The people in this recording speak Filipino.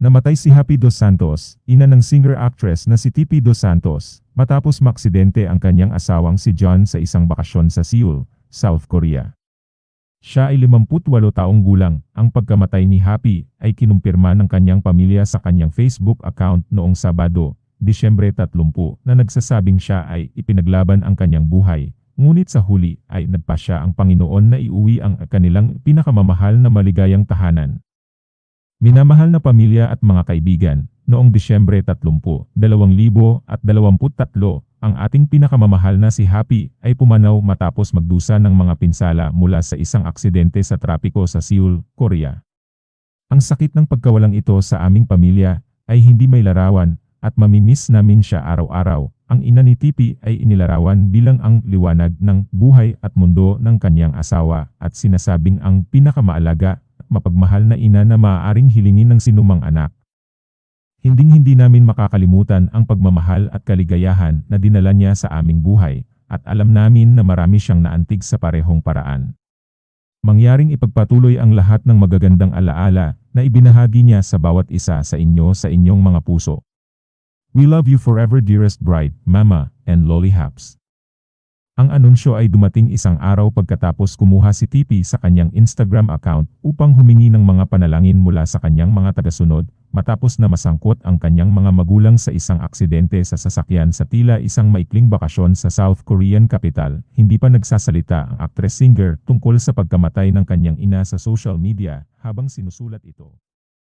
Namatay si Happy Dos Santos, ina ng singer-actress na si Tipi Dos Santos, matapos maksidente ang kanyang asawang si John sa isang bakasyon sa Seoul, South Korea. Siya ay 58 taong gulang. Ang pagkamatay ni Happy ay kinumpirma ng kanyang pamilya sa kanyang Facebook account noong Sabado, Disyembre 30 na nagsasabing siya ay ipinaglaban ang kanyang buhay. Ngunit sa huli ay nagpa siya ang Panginoon na iuwi ang kanilang pinakamamahal na maligayang tahanan. Minamahal na pamilya at mga kaibigan, noong Disyembre 30, 2023, ang ating pinakamamahal na si Happy ay pumanaw matapos magdusa ng mga pinsala mula sa isang aksidente sa trapiko sa Seoul, Korea. Ang sakit ng pagkawalang ito sa aming pamilya ay hindi may larawan at mamimiss namin siya araw-araw. Ang ina ni Tipi ay inilarawan bilang ang liwanag ng buhay at mundo ng kanyang asawa at sinasabing ang pinakamaalaga mapagmahal na ina na maaaring hilingin ng sinumang anak. Hinding-hindi namin makakalimutan ang pagmamahal at kaligayahan na dinala niya sa aming buhay, at alam namin na marami siyang naantig sa parehong paraan. Mangyaring ipagpatuloy ang lahat ng magagandang alaala na ibinahagi niya sa bawat isa sa inyo sa inyong mga puso. We love you forever dearest bride, mama, and lolly haps. Ang anunsyo ay dumating isang araw pagkatapos kumuha si Tipi sa kanyang Instagram account upang humingi ng mga panalangin mula sa kanyang mga tagasunod matapos na masangkot ang kanyang mga magulang sa isang aksidente sa sasakyan sa tila isang maikling bakasyon sa South Korean capital. Hindi pa nagsasalita ang actress-singer tungkol sa pagkamatay ng kanyang ina sa social media habang sinusulat ito.